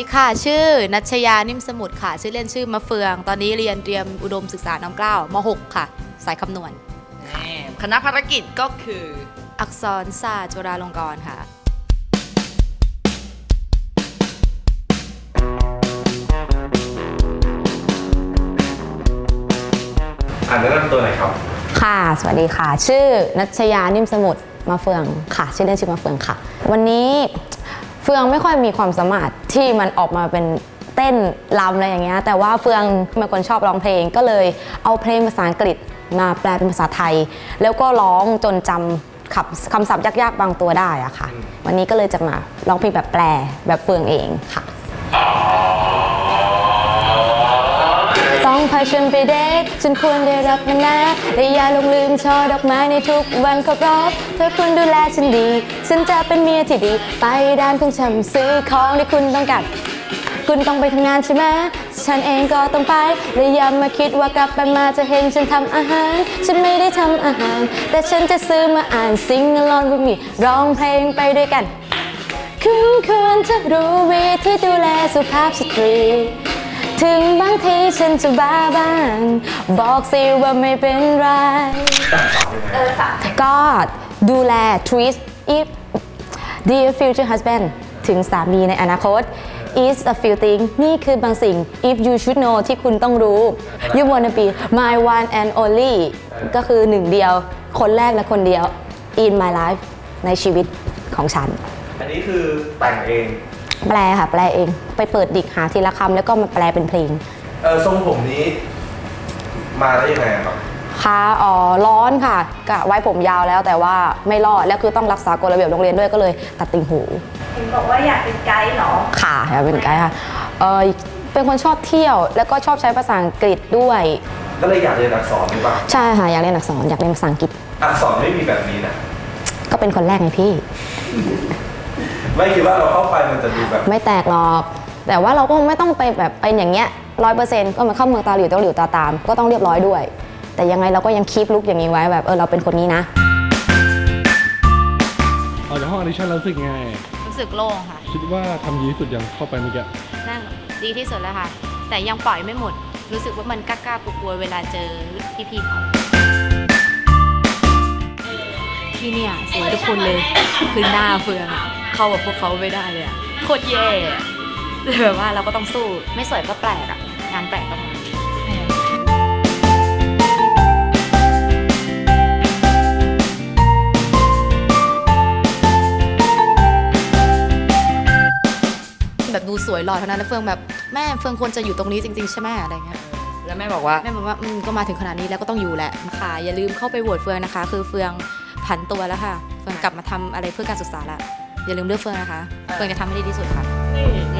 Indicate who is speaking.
Speaker 1: ดีค่ะ ชื่อ นัชยานิ่มสมุทรค่ะ ชื่อเล่นชื่อมะเฟือง ตอนนี้เรียนเตรียมอุดมศึกษาน้ำเกล้าม6ค่ะ สายคำนวณ
Speaker 2: นี่คณะภารกิจก็คือ
Speaker 1: อักษรศาสตร์จุฬาลงกรณ์ค่ะ
Speaker 3: อ่านแนะนำตัวหน่อยครับ
Speaker 4: ค่ะ สวัสดีค่ะ ชื่อนัชยานิ่มสมุทรมาเฟืองค่ะ ชื่อเล่นชื่อมาเฟืองค่ะ วันนี้เฟืองไม่ค่อยมีความสามารถที่มันออกมาเป็นเต้นรำอะไรอย่างเงี้ยแต่ว่าเฟืองเป็นคนชอบร้องเพลงก็เลยเอาเพลงภาษาอังกฤษมาแปลเป็นภาษาไทย แล้วก็ร้องจนจำขับคำศัพท์ยากๆบางตัวได้อะค่ะ วันนี้ก็เลยจะมาร้องเพลงแบบแปลแบบเฟืองเองค่ะ องพาฉันไปเดทฉันควรได้รับมันนะและอย่าลงลืมช่อดอกไม้ในทุกวันครบรอบเธอควรดูแลฉันดี ฉันจะเป็นเมียที่ดี ไปด้านของฉันซื้อของที่คุณต้องการคุณต้องไปทำงานใช่ไหม ฉันเองก็ต้องไปและอย่ามาคิดว่ากลับไปมาจะเห็นฉันทำอาหาร ฉันไม่ได้ทำอาหาร แต่ฉันจะซื้อมาอ่าน sing along with me ร้องเพลงไปด้วยกัน คุณควรจะรู้วิธีดูแลสุภาพสตรี ถึงบางทีฉันจะบ้าบ้าง บอกสิว่าไม่เป็นไร ก็ดูแล treat if dear future husband ถึงสามีในอนาคต is a few thing นี่คือบางสิ่ง if you should know ที่คุณต้องรู้ you wanna be my one and only ก็คือหนึ่งเดียว คนแรกและคนเดียว in my life ในชีวิตของฉัน
Speaker 3: อันนี้คือแต่งเอง
Speaker 4: แปลค่ะ แปลเอง ไปเปิดดิกหาทีละคำแล้วก็มาแปลเป็นเพลง
Speaker 3: เออทรงผมนี้ มาได้ยังไงอะครับ
Speaker 4: ค่ะอ๋อร้อนค่ะกะไว้ผมยาวแล้วแต่ว่าไม่รอด แล้วคือต้องรักษากฎระเบียบโรงเรียนด้วยก็เลยตัดติ่งหู
Speaker 5: เห็นบอกว่าอยากเป็นไกด์เหรอ
Speaker 4: ค่ะอยากเป็นไกด์ค่ะเออเป็นคนชอบเที่ยว แล้วก็ชอบใช้ภาษาอังกฤษด้วย
Speaker 3: ก็เลยอยากเรียนอักษรหรือเปล่า
Speaker 4: ใช่ค่ะอยากเรียนอักษรอยากเรียนภาษาอังกฤษ
Speaker 3: อักษรไม่มีแบบนี้นะ
Speaker 4: ก็เป็นคนแรกไงพี่
Speaker 3: ไม่คิดว่าเราเข้าไปมันจะดูแบบ
Speaker 4: ไม่แตกหรอก แต่ว่าเราก็ไม่ต้องไปแบบเป็นอย่างเงี้ยร้อยเปอร์เซ็นต์ก็มาเข้าเมืองตาหลิวต้องหลิวตาตาม ก็ต้องเรียบร้อยด้วย แต่ยังไงเราก็ยังคีปลุกอย่างนี้ไว้แบบเออเราเป็นคนนี้นะ
Speaker 6: ออกจากห้องออดิชั่นแล้วรู้สึกไง
Speaker 1: รู้สึกโล่งค่ะ
Speaker 6: คิดว่าทำดีที่สุดยังเข้าไปเมื่อกี้
Speaker 1: นั่งดีที่สุดแล้วค่ะ แต่ยังปล่อยไม่หมด รู้สึกว่ามันกล้าๆกลัวๆเวลาเจอพี่ๆเขาที่เนี่ยสวยทุกคนเลยคือหน้าเฟืองอะ เข้ากับพวกเขาไม่ได้เลยอะโคตรแย่อะแต่แบบว่าเราก็ต้องสู้ไม่สวยก็แปลกอะงานแปลกต้องมาแบบดูสวยหล่อเท่านั้นแล้วเฟืองแบบแม่เฟืองควรจะอยู่ตรงนี้จริง ๆ ใช่ไหมอะไรเงี้ย
Speaker 2: แล้วแม่บอกว่า
Speaker 1: แม่บอกว่าอืมก็มาถึงขนาดนี้แล้วก็ต้องอยู่แหละค่ะอย่าลืมเข้าไปโหวตเฟืองนะคะ คือเฟืองผันตัวแล้วค่ะ เฟืองกลับมาทำอะไรเพื่อการศึกษาละ อย่าลืมเลือกเฟืองนะคะ เฟืองจะทำให้ดีที่สุดค่ะ
Speaker 2: นี่